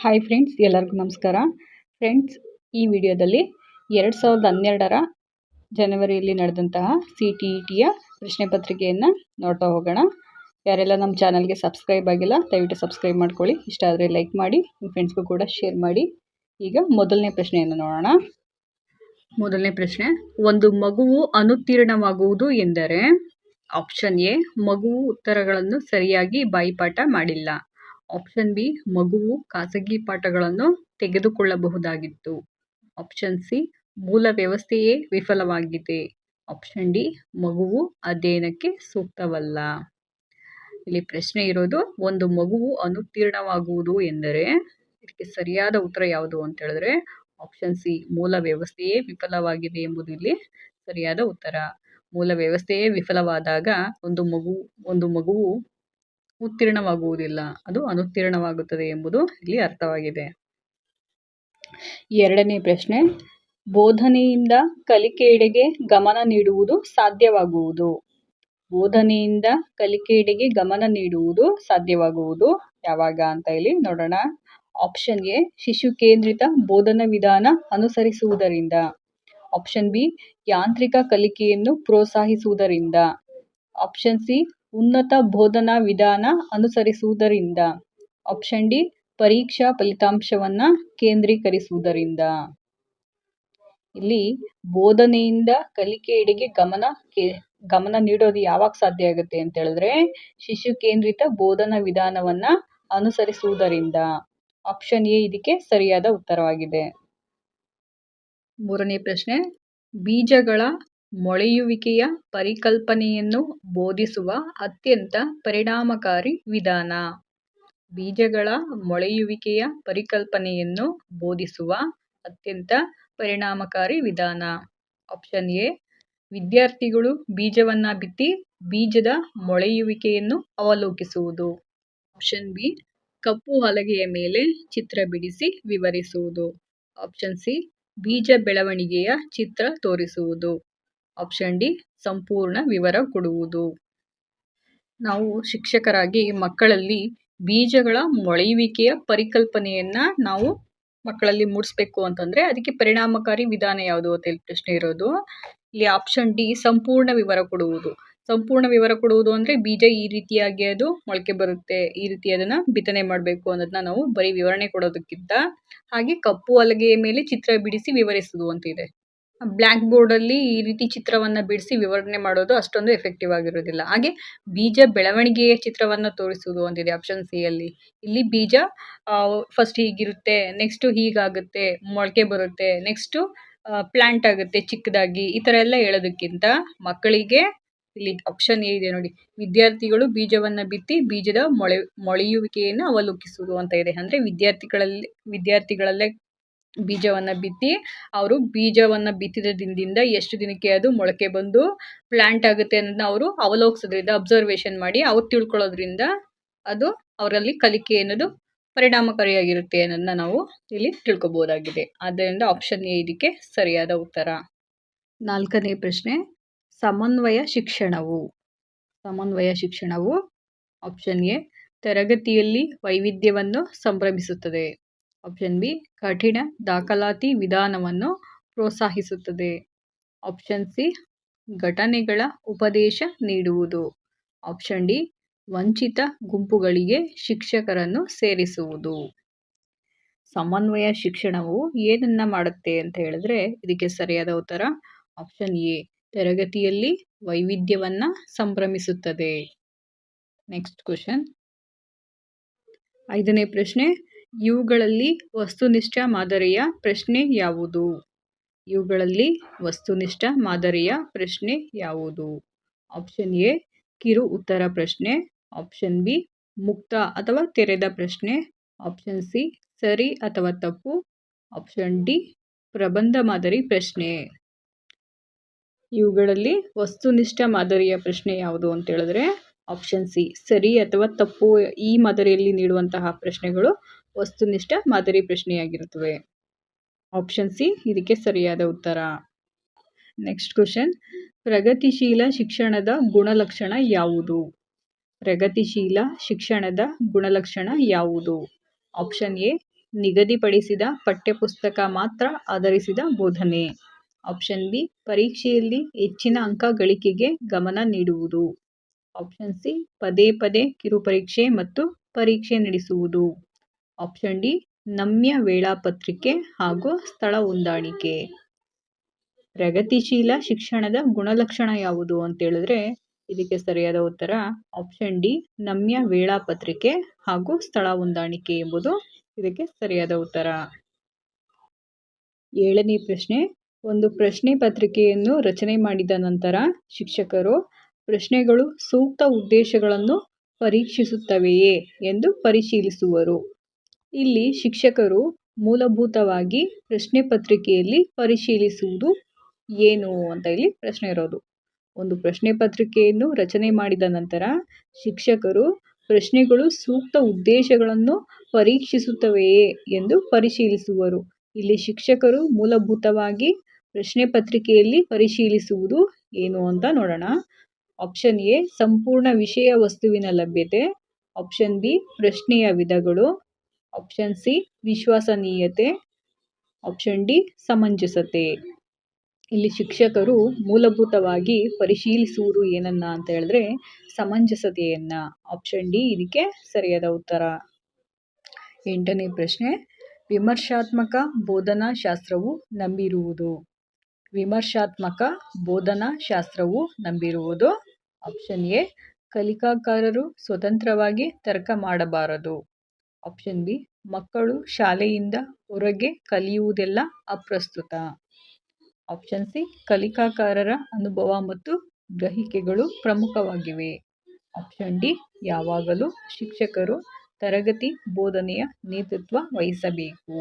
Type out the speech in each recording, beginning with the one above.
Hi friends ಎಲ್ಲರಿಗೂ ನಮಸ್ಕಾರ. Friends ಈ ವಿಡಿಯೋದಲ್ಲಿ ಎರಡು ಸಾವಿರದ ಹನ್ನೆರಡರ ಜನವರಿಯಲ್ಲಿ ನಡೆದಂತಹ ಸಿ ಟಿ ಇ ಟಿಯ ಪ್ರಶ್ನೆ ಪತ್ರಿಕೆಯನ್ನು ನೋಡ್ತಾ ಹೋಗೋಣ. ಯಾರೆಲ್ಲ ನಮ್ಮ ಚಾನಲ್ಗೆ ಸಬ್ಸ್ಕ್ರೈಬ್ ಆಗಿಲ್ಲ, ದಯವಿಟ್ಟು ಸಬ್ಸ್ಕ್ರೈಬ್ ಮಾಡ್ಕೊಳ್ಳಿ. ಇಷ್ಟ ಆದರೆ ಲೈಕ್ ಮಾಡಿ, ನಿಮ್ಮ ಫ್ರೆಂಡ್ಸ್ಗೂ ಕೂಡ ಶೇರ್ ಮಾಡಿ. ಈಗ ಮೊದಲನೇ ಪ್ರಶ್ನೆಯನ್ನು ನೋಡೋಣ. ಮೊದಲನೇ ಪ್ರಶ್ನೆ, ಒಂದು ಮಗುವು ಅನುತ್ತೀರ್ಣವಾಗುವುದು ಎಂದರೆ ಆಪ್ಷನ್ ಎ ಮಗುವು ಉತ್ತರಗಳನ್ನು ಸರಿಯಾಗಿ ಬಾಯಿಪಾಠ ಮಾಡಿಲ್ಲ. ಆಪ್ಷನ್ ಬಿ ಮಗುವು ಖಾಸಗಿ ಪಾಠಗಳನ್ನು ತೆಗೆದುಕೊಳ್ಳಬಹುದಾಗಿತ್ತು. ಆಪ್ಷನ್ ಸಿ ಮೂಲ ವ್ಯವಸ್ಥೆಯೇ ವಿಫಲವಾಗಿದೆ. ಆಪ್ಷನ್ ಡಿ ಮಗುವು ಅಧ್ಯಯನಕ್ಕೆ ಸೂಕ್ತವಲ್ಲ. ಇಲ್ಲಿ ಪ್ರಶ್ನೆ ಇರೋದು, ಒಂದು ಮಗುವು ಅನುತ್ತೀರ್ಣವಾಗುವುದು ಎಂದರೆ ಇದಕ್ಕೆ ಸರಿಯಾದ ಉತ್ತರ ಯಾವುದು ಅಂತ ಹೇಳಿದ್ರೆ ಆಪ್ಷನ್ ಸಿ ಮೂಲ ವ್ಯವಸ್ಥೆಯೇ ವಿಫಲವಾಗಿದೆ ಎಂಬುದು ಇಲ್ಲಿ ಸರಿಯಾದ ಉತ್ತರ. ಮೂಲ ವ್ಯವಸ್ಥೆಯೇ ವಿಫಲವಾದಾಗ ಒಂದು ಮಗು, ಒಂದು ಮಗುವು ಉತ್ತೀರ್ಣವಾಗುವುದಿಲ್ಲ. ಅದು ಅನುತ್ತೀರ್ಣವಾಗುತ್ತದೆ ಎಂಬುದು ಇಲ್ಲಿ ಅರ್ಥವಾಗಿದೆ. ಎರಡನೇ ಪ್ರಶ್ನೆ, ಬೋಧನೆಯಿಂದ ಕಲಿಕೆಯೆಡೆಗೆ ಗಮನ ನೀಡುವುದು ಸಾಧ್ಯವಾಗುವುದು? ಬೋಧನೆಯಿಂದ ಕಲಿಕೆಯೆಡೆಗೆ ಗಮನ ನೀಡುವುದು ಸಾಧ್ಯವಾಗುವುದು? ಯಾವಾಗ ಅಂತ ಇಲ್ಲಿ ನೋಡೋಣ. ಆಪ್ಷನ್ ಎ, ಶಿಶು ಕೇಂದ್ರಿತ ಬೋಧನಾ ವಿಧಾನ ಅನುಸರಿಸುವುದರಿಂದ. ಆಪ್ಷನ್ ಬಿ, ಯಾಂತ್ರಿಕ ಕಲಿಕೆಯನ್ನು ಪ್ರೋತ್ಸಾಹಿಸುವುದರಿಂದ. ಆಪ್ಷನ್ ಸಿ ಉನ್ನತ ಬೋಧನಾ ವಿಧಾನ ಅನುಸರಿಸುವುದರಿಂದ ಆಪ್ಷನ್ ಡಿ, ಪರೀಕ್ಷಾ ಫಲಿತಾಂಶವನ್ನು ಕೇಂದ್ರೀಕರಿಸುವುದರಿಂದ. ಇಲ್ಲಿ ಬೋಧನೆಯಿಂದ ಕಲಿಕೆಯೆಡೆಗೆ ಗಮನ ಗಮನ ನೀಡೋದು ಯಾವಾಗ ಸಾಧ್ಯ ಆಗುತ್ತೆ ಅಂತ ಹೇಳಿದ್ರೆ, ಶಿಶು ಕೇಂದ್ರಿತ ಬೋಧನಾ ವಿಧಾನವನ್ನ ಅನುಸರಿಸುವುದರಿಂದ. ಆಪ್ಷನ್ ಎ ಇದಕ್ಕೆ ಸರಿಯಾದ ಉತ್ತರವಾಗಿದೆ. ಮೂರನೇ ಪ್ರಶ್ನೆ, ಬೀಜಗಳ ಮೊಳೆಯುವಿಕೆಯ ಪರಿಕಲ್ಪನೆಯನ್ನು ಬೋಧಿಸುವ ಅತ್ಯಂತ ಪರಿಣಾಮಕಾರಿ ವಿಧಾನ. ಬೀಜಗಳ ಮೊಳೆಯುವಿಕೆಯ ಪರಿಕಲ್ಪನೆಯನ್ನು ಬೋಧಿಸುವ ಅತ್ಯಂತ ಪರಿಣಾಮಕಾರಿ ವಿಧಾನ. ಆಪ್ಷನ್ ಎ, ವಿದ್ಯಾರ್ಥಿಗಳು ಬೀಜವನ್ನು ಬಿತ್ತಿ ಬೀಜದ ಮೊಳೆಯುವಿಕೆಯನ್ನು ಅವಲೋಕಿಸುವುದು. ಆಪ್ಷನ್ ಬಿ, ಕಪ್ಪು ಹಲಗೆಯ ಮೇಲೆ ಚಿತ್ರ ಬಿಡಿಸಿ ವಿವರಿಸುವುದು. ಆಪ್ಷನ್ ಸಿ, ಬೀಜ ಬೆಳವಣಿಗೆಯ ಚಿತ್ರ ತೋರಿಸುವುದು. ಆಪ್ಷನ್ ಡಿ ಸಂಪೂರ್ಣ ವಿವರ ಕೊಡುವುದು. ನಾವು ಶಿಕ್ಷಕರಾಗಿ ಮಕ್ಕಳಲ್ಲಿ ಬೀಜಗಳ ಮೊಳೆಯುವಿಕೆಯ ಪರಿಕಲ್ಪನೆಯನ್ನು ನಾವು ಮಕ್ಕಳಲ್ಲಿ ಮೂಡಿಸ್ಬೇಕು ಅಂತಂದರೆ ಅದಕ್ಕೆ ಪರಿಣಾಮಕಾರಿ ವಿಧಾನ ಯಾವುದು ಅಂತ ಹೇಳಿ ಪ್ರಶ್ನೆ ಇರೋದು. ಇಲ್ಲಿ ಆಪ್ಷನ್ ಡಿ ಸಂಪೂರ್ಣ ವಿವರ ಕೊಡುವುದು. ಸಂಪೂರ್ಣ ವಿವರ ಕೊಡುವುದು ಅಂದರೆ ಬೀಜ ಈ ರೀತಿಯಾಗಿ ಅದು ಮೊಳಕೆ ಬರುತ್ತೆ, ಈ ರೀತಿ ಅದನ್ನು ಬಿತ್ತನೆ ಮಾಡಬೇಕು ಅನ್ನೋದನ್ನ ನಾವು ಬರೀ ವಿವರಣೆ ಕೊಡೋದಕ್ಕಿಂತ ಹಾಗೆ ಕಪ್ಪು ಹಲಗೆಯ ಮೇಲೆ ಚಿತ್ರ ಬಿಡಿಸಿ ವಿವರಿಸುವುದು ಅಂತಿದೆ ಬ್ಲ್ಯಾಕ್ ಬೋರ್ಡಲ್ಲಿ ಈ ರೀತಿ ಚಿತ್ರವನ್ನು ಬಿಡಿಸಿ ವಿವರಣೆ ಮಾಡೋದು ಅಷ್ಟೊಂದು ಎಫೆಕ್ಟಿವ್ ಆಗಿರೋದಿಲ್ಲ. ಹಾಗೆ ಬೀಜ ಬೆಳವಣಿಗೆಯ ಚಿತ್ರವನ್ನು ತೋರಿಸುವುದು ಒಂದಿದೆ ಆಪ್ಷನ್ ಸಿ ಅಲ್ಲಿ. ಇಲ್ಲಿ ಬೀಜ ಫಸ್ಟ್ ಹೀಗಿರುತ್ತೆ ನೆಕ್ಸ್ಟು ಹೀಗಾಗುತ್ತೆ, ಮೊಳಕೆ ಬರುತ್ತೆ ನೆಕ್ಸ್ಟು ಪ್ಲ್ಯಾಂಟ್ ಆಗುತ್ತೆ ಚಿಕ್ಕದಾಗಿ, ಈ ಥರ ಎಲ್ಲ ಹೇಳೋದಕ್ಕಿಂತ ಮಕ್ಕಳಿಗೆ ಇಲ್ಲಿ ಆಪ್ಷನ್ ಎ ಇದೆ ನೋಡಿ. ವಿದ್ಯಾರ್ಥಿಗಳು ಬೀಜವನ್ನು ಬಿತ್ತಿ ಬೀಜದ ಮೊಳೆ, ಮೊಳೆಯುವಿಕೆಯನ್ನು ಅವಲೋಕಿಸುವುದು ಅಂತ ಇದೆ. ಅಂದರೆ ವಿದ್ಯಾರ್ಥಿಗಳಲ್ಲಿ, ವಿದ್ಯಾರ್ಥಿಗಳಲ್ಲೇ ಬೀಜವನ್ನು ಬಿತ್ತಿ, ಅವರು ಬೀಜವನ್ನು ಬಿತ್ತಿದ ದಿನದಿಂದ ಎಷ್ಟು ದಿನಕ್ಕೆ ಅದು ಮೊಳಕೆ ಬಂದು ಪ್ಲ್ಯಾಂಟ್ ಆಗುತ್ತೆ ಅನ್ನೋದನ್ನ ಅವರು ಅವಲೋಕಿಸೋದ್ರಿಂದ ಅಬ್ಸರ್ವೇಷನ್ ಮಾಡಿ ಅವ್ರು ತಿಳ್ಕೊಳ್ಳೋದ್ರಿಂದ ಅದು ಅವರಲ್ಲಿ ಕಲಿಕೆ ಅನ್ನೋದು ಪರಿಣಾಮಕಾರಿಯಾಗಿರುತ್ತೆ ಅನ್ನೋದನ್ನ ನಾವು ಇಲ್ಲಿ ತಿಳ್ಕೊಬೋದಾಗಿದೆ. ಆದ್ದರಿಂದ ಆಪ್ಷನ್ ಎ ಇದಕ್ಕೆ ಸರಿಯಾದ ಉತ್ತರ. ನಾಲ್ಕನೇ ಪ್ರಶ್ನೆ, ಸಮನ್ವಯ ಶಿಕ್ಷಣವು. ಸಮನ್ವಯ ಶಿಕ್ಷಣವು ಆಪ್ಷನ್ ಎ ತರಗತಿಯಲ್ಲಿ ವೈವಿಧ್ಯವನ್ನು ಸಂಭ್ರಮಿಸುತ್ತದೆ. ಆಪ್ಷನ್ ಬಿ ಕಠಿಣ ದಾಖಲಾತಿ ವಿಧಾನವನ್ನು ಪ್ರೋತ್ಸಾಹಿಸುತ್ತದೆ. ಆಪ್ಷನ್ ಸಿ ಘಟನೆಗಳ ಉಪದೇಶ ನೀಡುವುದು. ಆಪ್ಷನ್ ಡಿ ವಂಚಿತ ಗುಂಪುಗಳಿಗೆ ಶಿಕ್ಷಕರನ್ನು ಸೇರಿಸುವುದು. ಸಮನ್ವಯ ಶಿಕ್ಷಣವು ಏನನ್ನ ಮಾಡುತ್ತೆ ಅಂತ ಹೇಳಿದ್ರೆ ಇದಕ್ಕೆ ಸರಿಯಾದ ಉತ್ತರ ಆಪ್ಷನ್ ಎ ತರಗತಿಯಲ್ಲಿ ವೈವಿಧ್ಯವನ್ನು ಸಂಭ್ರಮಿಸುತ್ತದೆ. ನೆಕ್ಸ್ಟ್ ಕ್ವಶನ್ ಐದನೇ ಪ್ರಶ್ನೆ ಇವುಗಳಲ್ಲಿ ವಸ್ತುನಿಷ್ಠ ಮಾದರಿಯ ಪ್ರಶ್ನೆ ಯಾವುದು? ಇವುಗಳಲ್ಲಿ ವಸ್ತುನಿಷ್ಠ ಮಾದರಿಯ ಪ್ರಶ್ನೆ ಯಾವುದು? ಆಪ್ಷನ್ ಎ, ಕಿರು ಉತ್ತರ ಪ್ರಶ್ನೆ. ಆಪ್ಷನ್ ಬಿ, ಮುಕ್ತ ಅಥವಾ ತೆರೆದ ಪ್ರಶ್ನೆ. ಆಪ್ಷನ್ ಸಿ, ಸರಿ ಅಥವಾ ತಪ್ಪು. ಆಪ್ಷನ್ ಡಿ, ಪ್ರಬಂಧ ಮಾದರಿ ಪ್ರಶ್ನೆ. ಇವುಗಳಲ್ಲಿ ವಸ್ತುನಿಷ್ಠ ಮಾದರಿಯ ಪ್ರಶ್ನೆ ಯಾವುದು ಅಂತ ಹೇಳಿದ್ರೆ, ಆಪ್ಷನ್ ಸಿ, ಸರಿ ಅಥವಾ ತಪ್ಪು ಈ ಮಾದರಿಯಲ್ಲಿ ನೀಡುವಂತಹ ಪ್ರಶ್ನೆಗಳು ವಸ್ತುನಿಷ್ಠ ಮಾದರಿ ಪ್ರಶ್ನೆಯಾಗಿರುತ್ತವೆ. ಆಪ್ಷನ್ ಸಿ ಇದಕ್ಕೆ ಸರಿಯಾದ ಉತ್ತರ. ನೆಕ್ಸ್ಟ್ ಕ್ವಶನ್ ಪ್ರಗತಿಶೀಲ ಶಿಕ್ಷಣದ ಗುಣಲಕ್ಷಣ ಯಾವುದು? ಪ್ರಗತಿಶೀಲ ಶಿಕ್ಷಣದ ಗುಣಲಕ್ಷಣ ಯಾವುದು? ಆಪ್ಷನ್ ಎ ನಿಗದಿಪಡಿಸಿದ ಪಠ್ಯಪುಸ್ತಕ ಮಾತ್ರ ಆಧರಿಸಿದ ಬೋಧನೆ. ಆಪ್ಷನ್ ಬಿ ಪರೀಕ್ಷೆಯಲ್ಲಿ ಹೆಚ್ಚಿನ ಅಂಕ ಗಳಿಕೆಗೆ ಗಮನ ನೀಡುವುದು. ಆಪ್ಷನ್ ಸಿ ಪದೇ ಪದೇ ಕಿರುಪರೀಕ್ಷೆ ಮತ್ತು ಪರೀಕ್ಷೆ ನಡೆಸುವುದು. ಆಪ್ಷನ್ ಡಿ ನಮ್ಯ ವೇಳಾಪತ್ರಿಕೆ ಹಾಗೂ ಸ್ಥಳ ಹೊಂದಾಣಿಕೆ. ಪ್ರಗತಿಶೀಲ ಶಿಕ್ಷಣದ ಗುಣಲಕ್ಷಣ ಯಾವುದು ಅಂತ ಹೇಳಿದ್ರೆ, ಇದಕ್ಕೆ ಸರಿಯಾದ ಉತ್ತರ ಆಪ್ಷನ್ ಡಿ ನಮ್ಯ ವೇಳಾಪತ್ರಿಕೆ ಹಾಗೂ ಸ್ಥಳ ಹೊಂದಾಣಿಕೆ ಎಂಬುದು ಇದಕ್ಕೆ ಸರಿಯಾದ ಉತ್ತರ. ಏಳನೇ ಪ್ರಶ್ನೆ, ಒಂದು ಪ್ರಶ್ನೆ ಪತ್ರಿಕೆಯನ್ನು ರಚನೆ ಮಾಡಿದ ನಂತರ ಶಿಕ್ಷಕರು ಪ್ರಶ್ನೆಗಳು ಸೂಕ್ತ ಉದ್ದೇಶಗಳನ್ನು ಪರೀಕ್ಷಿಸುತ್ತವೆಯೇ ಎಂದು ಪರಿಶೀಲಿಸುವರು. ಇಲ್ಲಿ ಶಿಕ್ಷಕರು ಮೂಲಭೂತವಾಗಿ ಪ್ರಶ್ನೆ ಪತ್ರಿಕೆಯಲ್ಲಿ ಪರಿಶೀಲಿಸುವುದು ಏನು ಅಂತ ಇಲ್ಲಿ ಪ್ರಶ್ನೆ ಇರೋದು. ಒಂದು ಪ್ರಶ್ನೆ ಪತ್ರಿಕೆಯನ್ನು ರಚನೆ ಮಾಡಿದ ನಂತರ ಶಿಕ್ಷಕರು ಪ್ರಶ್ನೆಗಳು ಸೂಕ್ತ ಉದ್ದೇಶಗಳನ್ನು ಪರೀಕ್ಷಿಸುತ್ತವೆಯೇ ಎಂದು ಪರಿಶೀಲಿಸುವರು. ಇಲ್ಲಿ ಶಿಕ್ಷಕರು ಮೂಲಭೂತವಾಗಿ ಪ್ರಶ್ನೆ ಪತ್ರಿಕೆಯಲ್ಲಿ ಪರಿಶೀಲಿಸುವುದು ಏನು ಅಂತ ನೋಡೋಣ. ಆಪ್ಷನ್ ಎ, ಸಂಪೂರ್ಣ ವಿಷಯ ವಸ್ತುವಿನ ಲಭ್ಯತೆ. ಆಪ್ಷನ್ ಬಿ, ಪ್ರಶ್ನೆಯ ವಿಧಗಳು. ಆಪ್ಷನ್ ಸಿ ವಿಶ್ವಾಸನೀಯತೆ. ಆಪ್ಷನ್ ಡಿ ಸಮಂಜಸತೆ. ಇಲ್ಲಿ ಶಿಕ್ಷಕರು ಮೂಲಭೂತವಾಗಿ ಪರಿಶೀಲಿಸುವುದು ಏನನ್ನ ಅಂತ ಹೇಳಿದ್ರೆ ಸಮಂಜಸತೆಯನ್ನ. ಆಪ್ಷನ್ ಡಿ ಇದಕ್ಕೆ ಸರಿಯಾದ ಉತ್ತರ. ಎಂಟನೇ ಪ್ರಶ್ನೆ, ವಿಮರ್ಶಾತ್ಮಕ ಬೋಧನಾ ಶಾಸ್ತ್ರವು ನಂಬಿರುವುದು. ವಿಮರ್ಶಾತ್ಮಕ ಬೋಧನಾ ಶಾಸ್ತ್ರವು ನಂಬಿರುವುದು. ಆಪ್ಷನ್ ಎ ಕಲಿಕಾಕಾರರು ಸ್ವತಂತ್ರವಾಗಿ ತರ್ಕ ಮಾಡಬಾರದು. ಆಪ್ಷನ್ ಬಿ ಮಕ್ಕಳು ಶಾಲೆಯಿಂದ ಹೊರಗೆ ಕಲಿಯುವುದೆಲ್ಲ ಅಪ್ರಸ್ತುತ. ಆಪ್ಷನ್ ಸಿ ಕಲಿಕಾಕಾರರ ಅನುಭವ ಮತ್ತು ಗ್ರಹಿಕೆಗಳು ಪ್ರಮುಖವಾಗಿವೆ. ಆಪ್ಷನ್ ಡಿ ಯಾವಾಗಲೂ ಶಿಕ್ಷಕರು ತರಗತಿ ಬೋಧನೆಯ ನೇತೃತ್ವ ವಹಿಸಬೇಕು.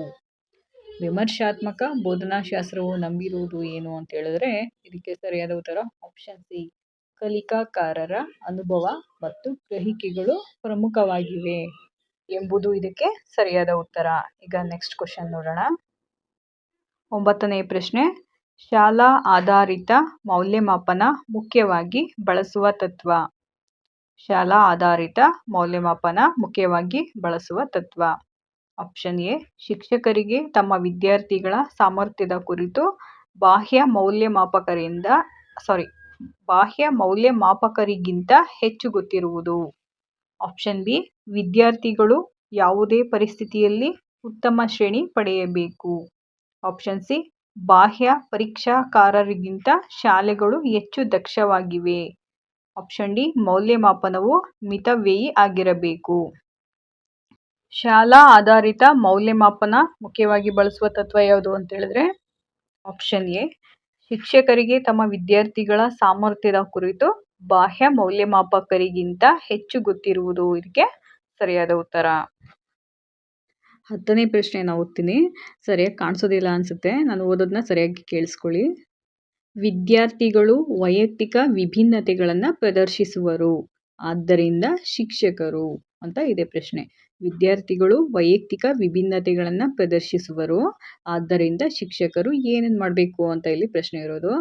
ವಿಮರ್ಶಾತ್ಮಕ ಬೋಧನಾಶಾಸ್ತ್ರವು ನಂಬಿರುವುದು ಏನು ಅಂತ ಹೇಳಿದ್ರೆ, ಇದಕ್ಕೆ ಸರಿಯಾದ ಉತ್ತರ ಆಪ್ಷನ್ ಸಿ ಕಲಿಕಾಕಾರರ ಅನುಭವ ಮತ್ತು ಗ್ರಹಿಕೆಗಳು ಪ್ರಮುಖವಾಗಿವೆ. ಎಂಬುದು ಇದಕ್ಕೆ ಸರಿಯಾದ ಉತ್ತರ. ಈಗ ನೆಕ್ಸ್ಟ್ ಕ್ವಶನ್ ನೋಡೋಣ. ಒಂಬತ್ತನೇ ಪ್ರಶ್ನೆ. ಶಾಲಾ ಆಧಾರಿತ ಮೌಲ್ಯಮಾಪನ ಮುಖ್ಯವಾಗಿ ಬಳಸುವ ತತ್ವ. ಶಾಲಾ ಆಧಾರಿತ ಮೌಲ್ಯಮಾಪನ ಮುಖ್ಯವಾಗಿ ಬಳಸುವ ತತ್ವ. Option A. ಶಿಕ್ಷಕರಿಗೆ ತಮ್ಮ ವಿದ್ಯಾರ್ಥಿಗಳ ಸಾಮರ್ಥ್ಯದ ಕುರಿತು ಬಾಹ್ಯ ಮೌಲ್ಯಮಾಪಕರಿಂದ ಸಾರಿ ಬಾಹ್ಯ ಮೌಲ್ಯಮಾಪಕರಿಗಿಂತ ಹೆಚ್ಚು ಗೊತ್ತಿರುವುದು. ಆಪ್ಷನ್ ಬಿ ವಿದ್ಯಾರ್ಥಿಗಳು ಯಾವುದೇ ಪರಿಸ್ಥಿತಿಯಲ್ಲಿ ಉತ್ತಮ ಶ್ರೇಣಿ ಪಡೆಯಬೇಕು. ಆಪ್ಷನ್ ಸಿ ಬಾಹ್ಯ ಪರೀಕ್ಷಾಕಾರರಿಗಿಂತ ಶಾಲೆಗಳು ಹೆಚ್ಚು ದಕ್ಷವಾಗಿವೆ. ಆಪ್ಷನ್ ಡಿ ಮೌಲ್ಯಮಾಪನವು ಮಿತವ್ಯಯಿ ಆಗಿರಬೇಕು. ಶಾಲಾ ಆಧಾರಿತ ಮೌಲ್ಯಮಾಪನ ಮುಖ್ಯವಾಗಿ ಬಳಸುವ ತತ್ವ ಯಾವುದು ಅಂತ ಹೇಳಿದ್ರೆ ಆಪ್ಷನ್ ಎ ಶಿಕ್ಷಕರಿಗೆ ತಮ್ಮ ವಿದ್ಯಾರ್ಥಿಗಳ ಸಾಮರ್ಥ್ಯದ ಕುರಿತು ಬಾಹ್ಯ ಮೌಲ್ಯಮಾಪಕರಿಗಿಂತ ಹೆಚ್ಚು ಗೊತ್ತಿರುವುದು ಇದಕ್ಕೆ ಸರಿಯಾದ ಉತ್ತರ. ಹತ್ತನೇ ಪ್ರಶ್ನೆ ನಾನು ಓದ್ತೀನಿ. ಸರಿಯಾಗಿ ಕಾಣಿಸೋದಿಲ್ಲ ಅನಿಸುತ್ತೆ. ನಾನು ಓದೋದನ್ನ ಸರಿಯಾಗಿ ಕೇಳಿಸ್ಕೊಳ್ಳಿ. ವಿದ್ಯಾರ್ಥಿಗಳು ವೈಯಕ್ತಿಕ ವಿಭಿನ್ನತೆಗಳನ್ನು ಪ್ರದರ್ಶಿಸುವರು. ಆದ್ದರಿಂದ ಶಿಕ್ಷಕರು ಅಂತ ಇದೆ ಪ್ರಶ್ನೆ. ವಿದ್ಯಾರ್ಥಿಗಳು ವೈಯಕ್ತಿಕ ವಿಭಿನ್ನತೆಗಳನ್ನು ಪ್ರದರ್ಶಿಸುವರು. ಆದ್ದರಿಂದ ಶಿಕ್ಷಕರು ಏನೇನು ಮಾಡಬೇಕು ಅಂತ ಇಲ್ಲಿ ಪ್ರಶ್ನೆ ಇರೋದು?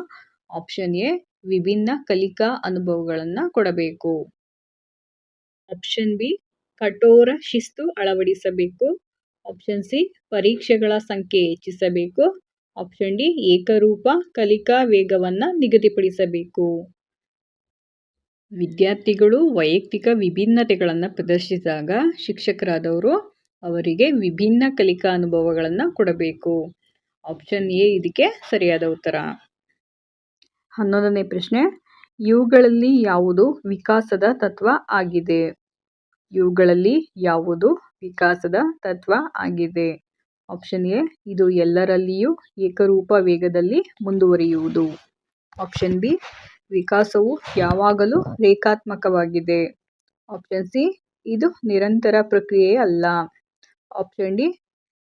ಆಪ್ಷನ್ ಎ ವಿಭಿನ್ನ ಕಲಿಕಾ ಅನುಭವಗಳನ್ನು ಕೊಡಬೇಕು. ಆಪ್ಷನ್ ಬಿ ಕಠೋರ ಶಿಸ್ತು ಅಳವಡಿಸಬೇಕು. ಆಪ್ಷನ್ ಸಿ ಪರೀಕ್ಷೆಗಳ ಸಂಖ್ಯೆ ಹೆಚ್ಚಿಸಬೇಕು. ಆಪ್ಷನ್ ಡಿ ಏಕರೂಪ ಕಲಿಕಾ ವೇಗವನ್ನು ನಿಗದಿಪಡಿಸಬೇಕು. ವಿದ್ಯಾರ್ಥಿಗಳು ವೈಯಕ್ತಿಕ ವಿಭಿನ್ನತೆಗಳನ್ನು ಪ್ರದರ್ಶಿಸಿದಾಗ ಶಿಕ್ಷಕರಾದವರು ಅವರಿಗೆ ವಿಭಿನ್ನ ಕಲಿಕಾ ಅನುಭವಗಳನ್ನು ಕೊಡಬೇಕು. ಆಪ್ಷನ್ ಎ ಇದಕ್ಕೆ ಸರಿಯಾದ ಉತ್ತರ. ಹನ್ನೊಂದನೇ ಪ್ರಶ್ನೆ, ಇವುಗಳಲ್ಲಿ ಯಾವುದು ವಿಕಾಸದ ತತ್ವ ಆಗಿದೆ? ಇವುಗಳಲ್ಲಿ ಯಾವುದು ವಿಕಾಸದ ತತ್ವ ಆಗಿದೆ? ಆಪ್ಷನ್ ಎ, ಇದು ಎಲ್ಲರಲ್ಲಿಯೂ ಏಕರೂಪ ವೇಗದಲ್ಲಿ ಮುಂದುವರಿಯುವುದು. ಆಪ್ಷನ್ ಬಿ, ವಿಕಾಸವು ಯಾವಾಗಲೂ ರೇಖಾತ್ಮಕವಾಗಿದೆ. ಆಪ್ಷನ್ ಸಿ, ಇದು ನಿರಂತರ ಪ್ರಕ್ರಿಯೆ ಅಲ್ಲ. ಆಪ್ಷನ್ ಡಿ,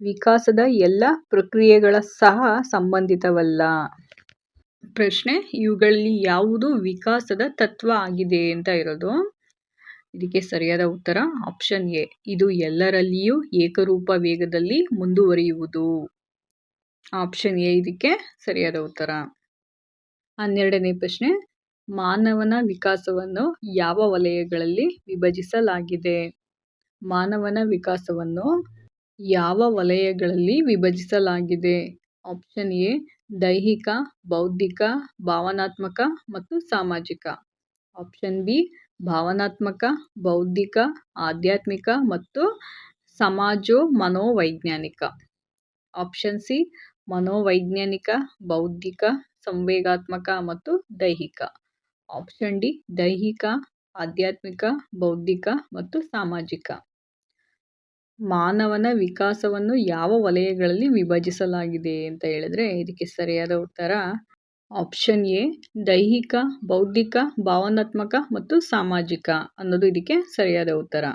ವಿಕಾಸದ ಎಲ್ಲ ಪ್ರಕ್ರಿಯೆಗಳ ಸಹ ಸಂಬಂಧಿತವಲ್ಲ. ಪ್ರಶ್ನೆ, ಇವುಗಳಲ್ಲಿ ಯಾವುದು ವಿಕಾಸದ ತತ್ವ ಆಗಿದೆ ಅಂತ ಇರೋದು. ಇದಕ್ಕೆ ಸರಿಯಾದ ಉತ್ತರ, ಆಪ್ಷನ್ ಎ. ಇದು ಎಲ್ಲರಲ್ಲಿಯೂ ಏಕರೂಪ ವೇಗದಲ್ಲಿ ಮುಂದುವರಿಯುವುದು. ಆಪ್ಷನ್ ಎ ಇದಕ್ಕೆ ಸರಿಯಾದ ಉತ್ತರ. ಹನ್ನೆರಡನೇ ಪ್ರಶ್ನೆ, ಮಾನವನ ವಿಕಾಸವನ್ನು ಯಾವ ವಲಯಗಳಲ್ಲಿ ವಿಭಜಿಸಲಾಗಿದೆ? ಮಾನವನ ವಿಕಾಸವನ್ನು ಯಾವ ವಲಯಗಳಲ್ಲಿ ವಿಭಜಿಸಲಾಗಿದೆ? ಆಪ್ಷನ್ ಎ ದೈಹಿಕ, ಬೌದ್ಧಿಕ, ಭಾವನಾತ್ಮಕ ಮತ್ತು ಸಾಮಾಜಿಕ. ಆಪ್ಷನ್ ಬಿ, ಭಾವನಾತ್ಮಕ, ಬೌದ್ಧಿಕ, ಆಧ್ಯಾತ್ಮಿಕ ಮತ್ತು ಸಮಾಜೋ ಮನೋವೈಜ್ಞಾನಿಕ. ಆಪ್ಷನ್ ಸಿ, ಮನೋವೈಜ್ಞಾನಿಕ, ಬೌದ್ಧಿಕ, ಸಂವೇಗಾತ್ಮಕ ಮತ್ತು ದೈಹಿಕ. ಆಪ್ಷನ್ ಡಿ, ದೈಹಿಕ, ಆಧ್ಯಾತ್ಮಿಕ, ಬೌದ್ಧಿಕ ಮತ್ತು ಸಾಮಾಜಿಕ. ಮಾನವನ ವಿಕಾಸವನ್ನು ಯಾವ ವಲಯಗಳಲ್ಲಿ ವಿಭಜಿಸಲಾಗಿದೆ ಅಂತ ಹೇಳಿದ್ರೆ ಇದಕ್ಕೆ ಸರಿಯಾದ ಉತ್ತರ ಆಪ್ಷನ್ ಎ ದೈಹಿಕ, ಬೌದ್ಧಿಕ, ಭಾವನಾತ್ಮಕ ಮತ್ತು ಸಾಮಾಜಿಕ ಅನ್ನೋದು ಇದಕ್ಕೆ ಸರಿಯಾದ ಉತ್ತರ.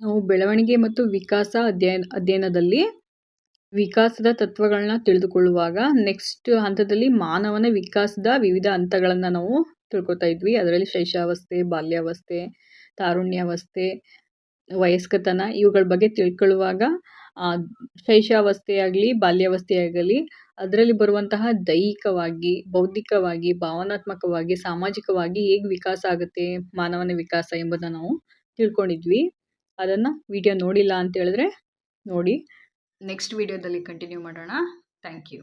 ನಾವು ಬೆಳವಣಿಗೆ ಮತ್ತು ವಿಕಾಸ ಅಧ್ಯಯನ ಅಧ್ಯಯನದಲ್ಲಿ ವಿಕಾಸದ ತತ್ವಗಳನ್ನ ತಿಳಿದುಕೊಳ್ಳುವಾಗ ನೆಕ್ಸ್ಟ್ ಹಂತದಲ್ಲಿ ಮಾನವನ ವಿಕಾಸದ ವಿವಿಧ ಹಂತಗಳನ್ನು ನಾವು ತಿಳ್ಕೊತಾ ಇದ್ವಿ. ಅದರಲ್ಲಿ ಶೈಶಾವಸ್ಥೆ, ಬಾಲ್ಯಾವಸ್ಥೆ, ತಾರುಣ್ಯಾವಸ್ಥೆ ವಯಸ್ಕತನ ಇವುಗಳ ಬಗ್ಗೆ ತಿಳ್ಕೊಳ್ಳುವಾಗ ಶೈಶಾವಸ್ಥೆಯಾಗಲಿ, ಬಾಲ್ಯಾವಸ್ಥೆಯಾಗಲಿ ಅದರಲ್ಲಿ ಬರುವಂತಹ ದೈಹಿಕವಾಗಿ, ಬೌದ್ಧಿಕವಾಗಿ, ಭಾವನಾತ್ಮಕವಾಗಿ, ಸಾಮಾಜಿಕವಾಗಿ ಹೇಗೆ ವಿಕಾಸ ಆಗುತ್ತೆ, ಮಾನವನ ವಿಕಾಸ ಎಂಬುದನ್ನು ನಾವು ತಿಳ್ಕೊಂಡಿದ್ವಿ. ಅದನ್ನು ವಿಡಿಯೋ ನೋಡಿಲ್ಲ ಅಂತ ಹೇಳಿದ್ರೆ ನೋಡಿ. ನೆಕ್ಸ್ಟ್ ವಿಡಿಯೋದಲ್ಲಿ ಕಂಟಿನ್ಯೂ ಮಾಡೋಣ. Thank you